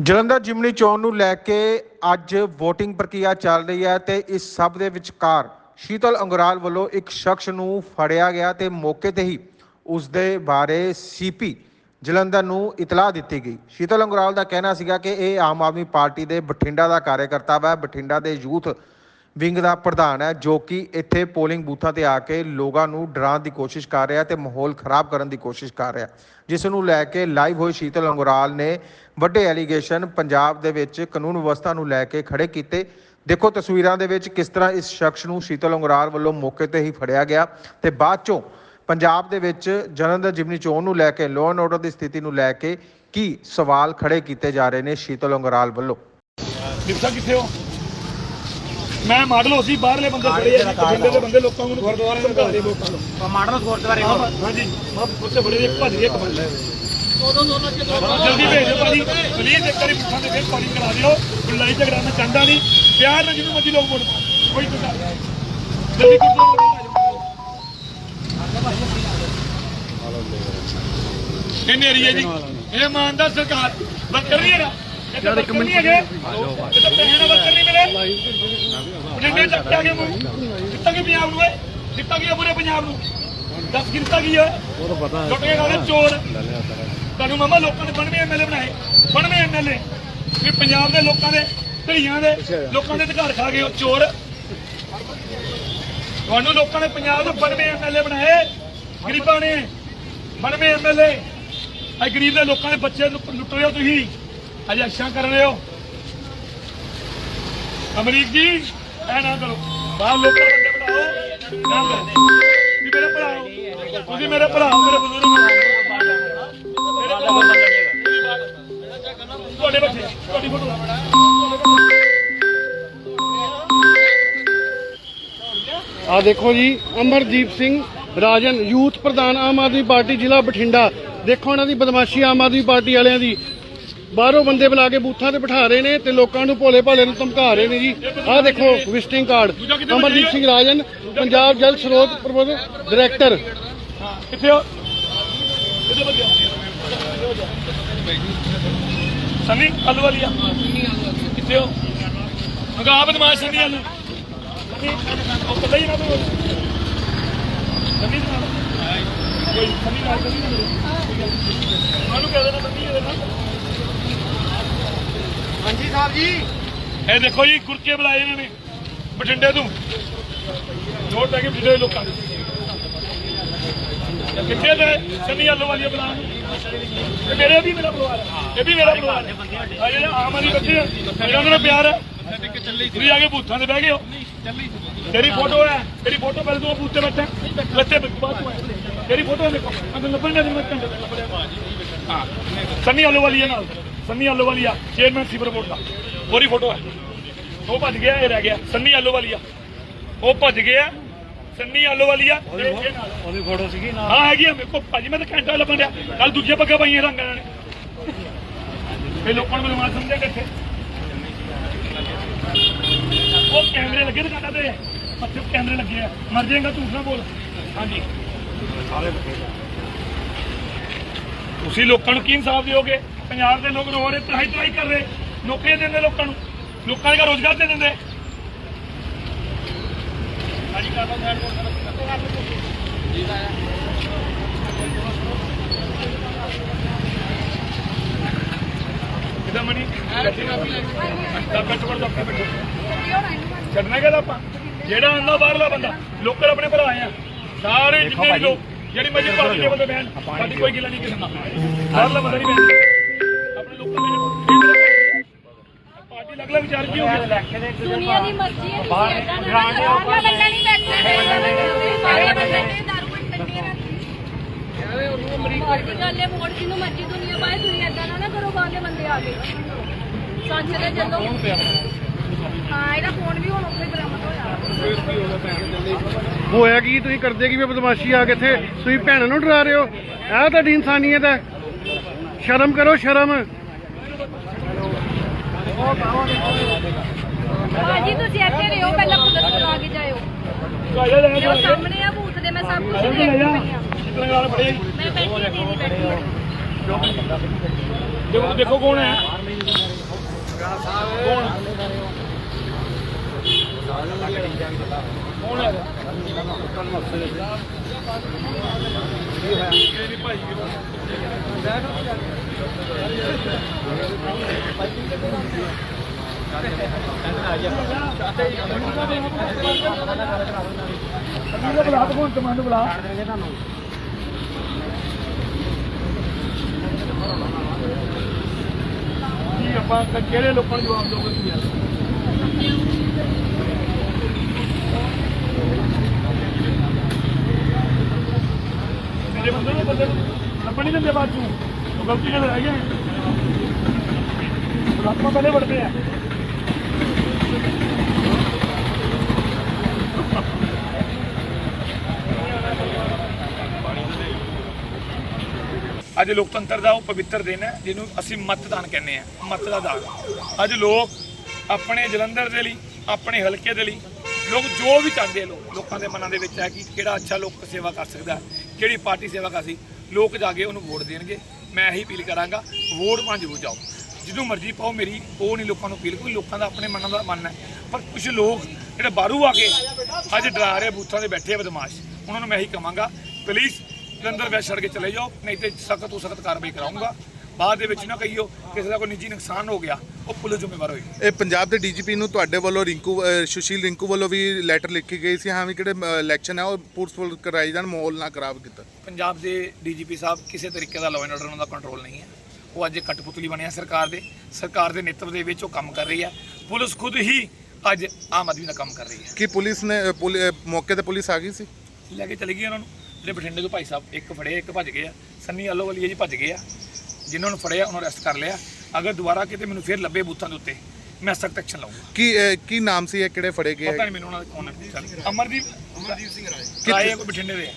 ਜਲੰਧਰ ਜਿਮਨੀ ਚੋਣ ਨੂੰ ਲੈ ਕੇ ਅੱਜ VOTING ਪ੍ਰਕਿਰਿਆ ਚੱਲ ਰਹੀ ਹੈ ਤੇ ਇਸ ਸਭ ਦੇ ਵਿਚਕਾਰ ਸ਼ੀਤਲ ਅੰਗਰਾਲ ਵੱਲੋਂ ਇੱਕ ਸ਼ਖਸ ਨੂੰ ਫੜਿਆ ਗਿਆ ਤੇ ਮੌਕੇ ਤੇ ਹੀ ਉਸ ਦੇ ਬਾਰੇ ਸੀਪੀ ਜਲੰਧਰ ਨੂੰ ਇਤਲਾਹ ਦਿੱਤੀ ਗਈ। ਸ਼ੀਤਲ ਅੰਗਰਾਲ ਦਾ ਕਹਿਣਾ ਸੀਗਾ ਕਿ ਇਹ ਆਮ ਆਦਮੀ ਪਾਰਟੀ ਦੇ ਬਠਿੰਡਾ ਦਾ ਕਾਰਜਕਰਤਾ ਵਾ, ਬਠਿੰਡਾ ਦੇ ਯੂਥ ਵਿੰਗ ਦਾ ਪ੍ਰਧਾਨ ਹੈ, ਜੋ ਕਿ ਇੱਥੇ ਪੋਲਿੰਗ ਬੂਥਾਂ ਤੇ ਆ ਕੇ ਲੋਕਾਂ ਨੂੰ ਡਰਾਉਣ ਦੀ ਕੋਸ਼ਿਸ਼ ਕਰ ਰਿਹਾ ਤੇ ਮਾਹੌਲ ਖਰਾਬ ਕਰਨ ਦੀ ਕੋਸ਼ਿਸ਼ ਕਰ ਰਿਹਾ। ਜਿਸ ਨੂੰ ਲੈ ਕੇ ਲਾਈਵ ਹੋਈ ਸ਼ੀਤਲ ਅੰਗਰਾਲ ਨੇ ਵੱਡੇ ਐਲੀਗੇਸ਼ਨ ਪੰਜਾਬ ਦੇ ਵਿੱਚ ਕਾਨੂੰਨ ਵਿਵਸਥਾ ਨੂੰ ਲੈ ਕੇ ਖੜੇ ਕੀਤੇ। ਦੇਖੋ ਤਸਵੀਰਾਂ ਦੇ ਵਿੱਚ ਕਿਸ ਤਰ੍ਹਾਂ ਇਸ ਸ਼ਖਸ ਨੂੰ ਸ਼ੀਤਲ ਅੰਗਰਾਲ ਵੱਲੋਂ ਮੌਕੇ ਤੇ ਹੀ ਫੜਿਆ ਗਿਆ ਤੇ ਬਾਅਦ ਚੋਂ ਪੰਜਾਬ ਦੇ ਵਿੱਚ ਜਲੰਧਰ ਜਿਮਨੀ ਚੋਣ ਨੂੰ ਲੈ ਕੇ ਲਾਅ ਐਂਡ ਆਰਡਰ ਦੀ ਸਥਿਤੀ ਨੂੰ ਲੈ ਕੇ ਕੀ ਸਵਾਲ ਖੜੇ ਕੀਤੇ ਜਾ ਰਹੇ ਨੇ ਸ਼ੀਤਲ ਅੰਗਰਾਲ ਵੱਲੋਂ? ਦਿਵਸਾ ਕਿੱਥੇ ਹੋ? ਮੈਂ ਮਾਡਲ ਹੋਸੀ ਬਾਹਰਲੇ ਬੰਦੇ ਫੜੇ ਆ ਬਠਿੰਡੇ ਦੇ ਬੰਦੇ ਲੋਕਾਂ ਨੂੰ ਗੁਰਦੁਆਰੇ ਧਮਕਾ ਦੇ ਲੋਕਾਂ ਨੂੰ। ਮਾਡਲ ਗੁਰਦੁਆਰੇ ਹਾਂ, ਹਾਂਜੀ। ਮੈਂ ਉੱਥੇ ਬੜੇ ਇੱਕ ਭੱਜ ਗਏ ਇੱਕ ਬੰਦੇ। ਜਲਦੀ ਭੇਜ ਦਿਓ ਭਾਜੀ। ਪਲੀਜ਼ ਇੱਕ ਵਾਰੀ ਪੁੱਛਾਂ ਦੇ ਫਿਰ ਕਾਲਿੰਗ ਕਰਾ ਦਿਓ। ਕੋਈ ਲੜਾਈ ਝਗੜਾ ਮੈਂ ਚਾਹੁੰਦਾ ਨਹੀਂ। ਪਿਆਰ ਨਾਲ ਜਿਹਨੂੰ ਮਰਜ਼ੀ ਲੋਕ ਵੋਟ ਕੋਈ ਨਹੀਂ। ਜਲਦੀ ਗੁਰਦੁਆਰੇ ਇਹ ਮੇਰੀ ਹੈ ਜੀ ਇਹ ਇਮਾਨਦਾਰ ਸਰਕਾਰ। ਵਰਕਰ ਨਹੀਂ ਹੈਗਾ ਇਹ ਤਾਂ ਵਰਕਰ ਨਹੀਂ ਹੈਗੇ। ਇਹ ਤਾਂ ਪੈਸੇ ਨਾਲ ਵਰਕਰ ਨਹੀਂ ਮਿਲੇ ਜਿੰਨੇ ਚੱਕ ਕੇ ਆ ਗਏ ਮੂੰਹ ਦਿੱਤਾ ਕੀ ਪੰਜਾਬ ਨੂੰ ਏ ਦਿੱਤਾ ਕੀ ਆ ਪੂਰੇ ਪੰਜਾਬ ਨੂੰ? ਦੱਸ ਗਿਰਤਾ ਕੀ ਹੈ ਉਹ ਤਾਂ ਪਤਾ ਲੁੱਟ ਕੇ ਖਾਣੇ ਚੋਰ। ਤੁਹਾਨੂੰ ਮਾਮਾ ਲੋਕਾਂ ਨੇ 92 ਐਮਐਲਏ ਬਣਾਏ। 92 ਐਮਐਲਏ ਵੀ ਪੰਜਾਬ ਦੇ ਲੋਕਾਂ ਦੇ ਧੀਆਂ ਦੇ ਲੋਕਾਂ ਦੇ ਅਧਿਕਾਰ ਖਾ ਗਏ ਉਹ ਚੋਰ। ਤੁਹਾਨੂੰ ਲੋਕਾਂ ਨੇ ਪੰਜਾਬ ਦੇ 92 ਐਮਐਲਏ ਬਣਾਏ। ਗਰੀਬਾਂ ਨੇ 92 ਐਮਐਲਏ ਆ ਗਰੀਬ ਦੇ ਲੋਕਾਂ ਦੇ ਬੱਚੇ ਲੁੱਟ ਲੁੱਟ ਰਹੇ ਹੋ ਤੁਸੀਂ। ਅਜੇ ਅੱਛਾ ਕਰ ਰਹੇ ਹੋ। ਅਮਰੀਕ ਜੀ ਐ ਨਾ ਕਰੋ। ਬਾਹਰ ਲੋਕਾਂ ਬੰਦੇ ਬਣਾਓ, ਨਾ ਮੇਰੇ ਭਰਾ ਤੁਸੀਂ ਮੇਰੇ ਭਰਾ ਮੇਰੇ ਬਜ਼ੁਰਗ ਹੋ। ਮੇਰੇ ਭਰਾ ਹੋ। ਤੁਹਾਡੇ ਬੱਚੇ, ਤੁਹਾਡੀ ਫੋਟੋ ਆ ਦੇਖੋ ਜੀ, ਅਮਰਦੀਪ ਸਿੰਘ ਰਾਜਨ, ਯੂਥ ਪ੍ਰਧਾਨ ਆਮ ਆਦਮੀ ਪਾਰਟੀ ਜ਼ਿਲ੍ਹਾ ਬਠਿੰਡਾ। ਦੇਖੋ ਉਹਨਾਂ ਦੀ ਬਦਮਾਸ਼ੀ ਆਮ ਆਦਮੀ ਪਾਰਟੀ ਵਾਲਿਆਂ ਦੀ। ਬਾਹਰੋਂ ਬੰਦੇ ਬੁਲਾ ਕੇ ਬੂਥਾਂ ਤੇ ਬਿਠਾ ਰਹੇ ਨੇ ਤੇ ਲੋਕਾਂ ਨੂੰ ਭੋਲੇ ਭਾਲੇ ਨੂੰ ਧਮਕਾ ਰਹੇ ਨੇ ਜੀ। ਆਹ ਦੇਖੋ ਵਿਜ਼ਿਟਿੰਗ ਕਾਰਡ ਅਮਰਦੀਪ ਸਿੰਘ ਰਾਜਨ, ਪੰਜਾਬ ਜਲ ਸਰੋਤ ਪ੍ਰਬੰਧ ਡਾਇਰੈਕਟਰ ਕਿੱਥੇ ਹੋ? ਕਿੱਥੇ ਬੱਜਿਆ ਸੰਨੀ ਆਲੂ ਵਾਲੀ ਕਿੱਥੇ ਹੋ? ਮਗਾ ਬਦਮਾਸ਼ ਸੰਨੀ ਆਲੂ ਉਹ ਪਤਾ ਹੀ ਨਾ ਤੂੰ। ਸੰਨੀ ਨਾਲ। ਕੋਈ ਸੰਨੀ ਨਾਲ ਸੰਨੀ ਨਾਲ ਉਹਨੂੰ ਕਹਿ ਦੇਣਾ ਸੰਨੀ ਇਹਦੇ ਨਾਲ। ਹਾਂਜੀ ਸਾਹਿਬ ਜੀ। ਇਹ ਦੇਖੋ ਜੀ, ਗੁਰਕੇ ਬੁਲਾਏ ਇਹਨਾਂ ਨੇ, ਬਠਿੰਡੇ ਤੋਂ। ਨੋਟ ਲੈ ਕੇ ਬਠਿੰਡੇ ਲੋਕਾਂ ਦੇ ਕਿੱਥੇ ਦੇ ਸੰਨੀ ਆਲੂ ਵਾਲੀ ਬੁਲਾਉਣ ਇਹ ਮੇਰੇ ਵੀ ਮੇਰਾ ਪਰਿਵਾਰ ਹੈ ਇਹ ਵੀ ਮੇਰਾ ਪਰਿਵਾਰ ਹੈ ਆ ਜਿਹੜੇ ਆਮ ਆਦਮੀ ਬੱਚੇ ਆ, ਮੇਰਾ ਨਾਲ ਪਿਆਰ ਹੈ ਤੁਸੀਂ ਆ ਕੇ ਬੂਥਾਂ ਤੇ ਬਹਿ ਗਏ ਹੋ। ਤੇਰੀ ਫੋਟੋ ਹੈ, ਤੇਰੀ ਫੋਟੋ ਪਹਿਲੇ ਤੂੰ ਬੂਥ ਤੇ ਬੈਠਾ। ਲੱਤੇ ਬਾਅਦ ਤੂੰ ਤੇਰੀ ਫੋਟੋ ਦੇਖੋ। ਮੈਂ ਲੱਭਣ ਨਹੀਂ ਮੈਂ ਘੰਟੇ ਹਾਂ। ਸੰਨੀ ਆਲੋ ਵਾਲੀ ਹੈ ਨਾਲ। ਸੰਨੀ ਆਲੂ ਵਾਲੀ ਆ ਚੇਅਰਮੈਨ ਸੀਵਰ ਬੋਰਡ ਦਾ ਉਹਦੀ ਫੋਟੋ ਹੈ। ਉਹ ਭੱਜ ਗਿਆ ਇਹ ਰਹਿ ਗਿਆ। ਸੰਨੀ ਆਲੂ ਵਾਲੀ ਆ ਉਹ ਭੱਜ ਗਿਆ ਸੰਨੀ ਆਲੂ ਵਾਲੀ ਆ ਤੇ ਇਹ ਨਾਲ ਉਹਦੀ ਫੋਟੋ ਸੀਗੀ ਨਾ ਹਾਂ ਹੈਗੀ ਆ ਮੇਰੇ ਕੋਲ। ਭਾਜੀ ਮੈਂ ਤਾਂ ਘੰਟਾ ਲੱਭਣ ਡਿਆ। ਕੱਲ ਦੂਜੇ ਪੱਗਾ ਪਾਈਆਂ ਰੰਗਾਂ ਨੇ ਇਹ ਲੋਕਾਂ ਨੂੰ ਬਦਮਾਸ਼ ਸਮਝਿਆ ਕਿੱਥੇ ਉਹ ਕੈਮਰੇ ਲੱਗੇ ਦੁਕਾਨਾਂ ਤੇ? ਪੱਛੇ ਕੈਮਰੇ ਲੱਗੇ ਆ। ਮਰ ਜਾਏਗਾ ਝੂਠ ਨਾ ਬੋਲ ਹਾਂਜੀ। ਤੁਸੀਂ ਲੋਕਾਂ ਨੂੰ ਕੀ ਇਨਸਾਫ ਦਿਓਗੇ? ਪੰਜਾਬ ਦੇ ਲੋਕ ਰੋ ਰਹੇ ਤਰਾਈ ਤਰਾਈ ਕਰ ਰਹੇ ਨੌਕਰੀਆਂ ਦਿੰਦੇ ਲੋਕਾਂ ਨੂੰ ਲੋਕਾਂ ਦਾ ਰੋਜ਼ਗਾਰ ਦੇ ਦਿੰਦੇ। ਹਾਂਜੀ ਕਾਹਦਾ ਸਾਈਡ ਕਿਦਾਂ ਮਣੀ ਤਾਂ ਬੈਠੋ ਬੈਠੋ ਆਪਣੇ ਬੈਠੋ। ਛੱਡਣਾ ਕਿਹਦਾ ਆਪਾਂ? ਜਿਹੜਾ ਆਂਦਾ ਬਾਹਰਲਾ ਬੰਦਾ ਲੋਕਲ ਆਪਣੇ ਭਰਾ ਆ। ਸਾਰੇ ਜਿੰਨੇ ਵੀ ਲੋਕ ਜਿਹੜੀ ਮਰਜ਼ੀ ਪਾਰਟੀ ਦੇ ਬੰਦੇ ਬੈਣ ਸਾਡੀ ਕੋਈ ਗਿਲਾ ਨਹੀਂ ਕਿਸੇ ਨਾਲ। ਬਾਹਰਲਾ ਬੰਦਾ ਨਹੀਂ ਦੇ ਪਾਰਟੀ ਲੱਗ ਲੱਗ ਵਿਚਾਰ ਕੀ ਹੋ ਗਿਆ ਦੁਨੀਆ ਦੀ ਮਰਜ਼ੀ ਹੈ ਬਾਹਰ ਗਰਾਂਡ ਬੰਦਾ ਨਹੀਂ ਬੈਠੇ। ਸਾਰੇ ਬੰਦੇ ਨੇ ਦਾਰੂ ਟੰਡੀਆਂ ਦੀ ਗੱਲ ਹੈ ਵੋਟ ਕਿਨੂੰ ਮਰਜ਼ੀ ਦੁਨੀਆ ਪਾਏ ਦੁਨੀਆ ਏਦਾਂ ਨਾ ਨਾ ਕਰੋ ਬਾਹਰਲੇ ਬੰਦੇ ਆ ਕੇ। ਸੱਚ ਦੇ ਚੱਲੋ। ਹਾਂ ਇਹਦਾ ਫੋਨ ਵੀ ਹੁਣ ਉੱਥੇ ਬਰਾਮਦ ਹੋਇਆ। ਹੋਇਆ ਕੀ? ਤੁਸੀਂ ਕਰਦੇ ਕੀ? ਬਦਮਾਸ਼ੀ ਆ ਕੇ ਇੱਥੇ ਤੁਸੀਂ ਭੈਣਾਂ ਨੂੰ ਡਰਾ ਰਹੇ ਹੋ। ਇਹ ਤੁਹਾਡੀ ਇਨਸਾਨੀਅਤ ਹੈ। ਸ਼ਰਮ ਕਰੋ ਸ਼ਰਮ। ਭਾਜੀ ਤੁਸੀਂ ਇੱਥੇ ਰਹੋ ਪਹਿਲਾਂ ਪੁਲਿਸ ਕੋਲ ਆ ਕੇ ਜਾਇਓ। ਜੋ। ਸਾਹਮਣੇ ਆ ਬੂਥ ਦੇ ਮੈਂ ਸਭ ਕੁਝ ਦੇਖ ਰਹੀ ਹਾਂ। ਮੈਂ ਬੈਠੀ ਦੀਦੀ ਬੈਠੀ ਹਾਂ। ਦੇਖੋ ਦੇਖੋ ਕੌਣ ਹੈ। ਕੌਣ? ਕੌਣ ਹੈ ਬੁਲਾ ਕੌਣ ਕਮਾਂਡ ਬੁਲਾ ਕੀ ਆਪਾਂ ਕਿਹੜੇ ਲੋਕਾਂ ਨੂੰ ਜਵਾਬ ਦੋਗੇ ਤੁਸੀਂ ਮੇਰੇ ਬੰਦੇ ਨੂੰ ਬੰਦੇ ਨੂੰ ਲੱਭਣ ਨਹੀਂ ਦਿੰਦੇ ਬਾਅਦ ਚੋਂ ਉਹ ਗਲਤੀ ਨਾਲ ਰਹਿ ਗਏ ਆਪਾਂ ਪਹਿਲੇ ਵੜਦੇ ਆ ਅੱਜ ਲੋਕਤੰਤਰ ਦਾ ਉਹ ਪਵਿੱਤਰ ਦਿਨ ਹੈ, ਜਿਹਨੂੰ ਅਸੀਂ ਮਤਦਾਨ ਕਹਿੰਦੇ ਆ ਮਤ ਦਾ ਦਾਨ। ਅੱਜ ਲੋਕ ਆਪਣੇ ਜਲੰਧਰ ਦੇ ਲਈ, ਆਪਣੇ ਹਲਕੇ ਦੇ ਲਈ, ਲੋਕ ਜੋ ਵੀ ਚਾਹੁੰਦੇ ਆ ਲੋਕ, ਲੋਕਾਂ ਦੇ ਮਨਾਂ ਦੇ ਵਿੱਚ ਹੈ ਕਿ ਕਿਹੜਾ ਅੱਛਾ ਲੋਕ ਸੇਵਾ ਕਰ ਸਕਦਾ ਕਿਹੜੀ ਪਾਰਟੀ ਸੇਵਾ ਕਰ ਸੀ ਲੋਕ ਜਾ ਕੇ ਉਹਨੂੰ ਵੋਟ ਦੇਣਗੇ। ਮੈਂ ਇਹੀ ਅਪੀਲ ਕਰਾਂਗਾ, ਵੋਟ ਪਾਉਣ ਜ਼ਰੂਰ ਜਾਓ। ਜਿਹਨੂੰ ਮਰਜ਼ੀ ਪਾਓ, ਮੇਰੀ ਉਹ ਨਹੀਂ ਲੋਕਾਂ ਨੂੰ ਅਪੀਲ, ਕੋਈ ਲੋਕਾਂ ਦਾ ਆਪਣੇ ਮਨਾਂ ਦਾ ਮਨ ਹੈ। ਪਰ ਕੁਝ ਲੋਕ ਜਿਹੜੇ ਬਾਹਰੋਂ ਆ ਕੇ ਅੱਜ ਡਰਾ ਰਹੇ ਬੂਥਾਂ ਦੇ ਬੈਠੇ ਆ ਬਦਮਾਸ਼, ਉਹਨਾਂ ਨੂੰ ਮੈਂ ਇਹੀ ਕਹਾਂਗਾ ਪਲੀਜ਼ ਜਲੰਧਰ ਵੈਸ ਛੱਡ ਕੇ ਚਲੇ ਜਾਓ ਨਹੀਂ ਤੇ ਸਖਤ ਤੋਂ ਸਖਤ ਕਾਰਵਾਈ ਕਰਾਉਂਗਾ। ਬਾਅਦ ਦੇ ਵਿੱਚ ਨਾ ਕਹੀਓ ਕਿਸੇ ਦਾ ਕੋਈ ਨਿੱਜੀ ਨੁਕਸਾਨ ਹੋ ਗਿਆ ਉਹ ਪੁਲਿਸ ਜ਼ਿੰਮੇਵਾਰ ਹੋਏਗੀ। ਇਹ ਪੰਜਾਬ ਦੇ ਡੀਜੀਪੀ ਨੂੰ ਤੁਹਾਡੇ ਵੱਲੋਂ ਰਿੰਕੂ ਸੁਸ਼ੀਲ ਰਿੰਕੂ ਵੱਲੋਂ ਵੀ ਲੈਟਰ ਲਿਖੀ ਗਈ ਸੀ ਹਾਂ ਵੀ ਕਿਹੜੇ ਇਲੈਕਸ਼ਨ ਹੈ ਉਹ ਪੂਰਸਫੁਲ ਕਰਾਈ ਜਾਣ ਮਾਹੌਲ ਨਾ ਖਰਾਬ ਕੀਤਾ। ਪੰਜਾਬ ਦੇ ਡੀਜੀਪੀ ਸਾਹਿਬ ਕਿਸੇ ਤਰੀਕੇ ਦਾ ਲਾਅ ਐਂਡ ਆਰਡਰ ਉਹਨਾਂ ਦਾ ਕੰਟਰੋਲ ਨਹੀਂ ਹੈ। ਉਹ ਅੱਜ ਕਟਪੁਤਲੀ ਬਣਿਆ ਸਰਕਾਰ ਦੇ। ਸਰਕਾਰ ਦੇ ਨੇਤਵ ਦੇ ਵਿੱਚ ਉਹ ਕੰਮ ਕਰ ਰਹੀ ਹੈ। ਪੁਲਿਸ ਖੁਦ ਹੀ ਅੱਜ ਆਮ ਆਦਮੀ ਦਾ ਕੰਮ ਕਰ ਰਹੀ ਹੈ। ਕੀ ਪੁਲਿਸ ਨੇ ਪੁਲ- ਅਹ, ਮੌਕੇ ਤੇ ਪੁਲਿਸ ਆ ਗਈ ਸੀ? ਲੈ ਕੇ ਚਲੀ ਗਈ ਉਹਨਾਂ ਨੂੰ। ਜਿਹੜੇ ਬਠਿੰਡੇ ਤੋਂ ਭਾਈ ਸਾਹਿਬ ਇੱਕ ਫੜੇ ਇੱਕ ਭੱਜ ਗਏ ਆ। ਸੰਨੀ ਆਲੋਵਾਲੀਆ ਜੀ ਭੱਜ ਗਏ ਆ। ਜਿਨ੍ਹਾਂ ਨੂੰ ਫੜਿਆ ਉਹਨਾਂ ਨੂੰ ਅਰੈਸਟ ਕਰ ਲਿਆ। ਅਗਰ ਦੁਬਾਰਾ ਕਿਤੇ ਮੈਨੂੰ ਫੇਰ ਲੱਭੇ ਬੂਥਾਂ ਦੇ ਉੱਤੇ ਮੈਂ ਸਖਤ ਐਕਸ਼ਨ ਲਵਾਂਗਾ ਕੀ ਅਹ, ਕੀ ਨਾਮ ਸੀ ਇਹ? ਕਿਹੜੇ ਫੜੇ ਗਏ ਪਤਾ ਹੈ? ਨਹੀਂ ਮੈਨੂੰ ਉਹਨਾਂ ਦਾ ਕੌਣ ਹੈ। ਅਮਰਦੀਪ ਅਮਰਦੀਪ ਸਿੰਘ ਰਾਏ। ਰਾਏ ਕੋਈ ਬਠਿੰਡੇ ਦੇ? ਆ।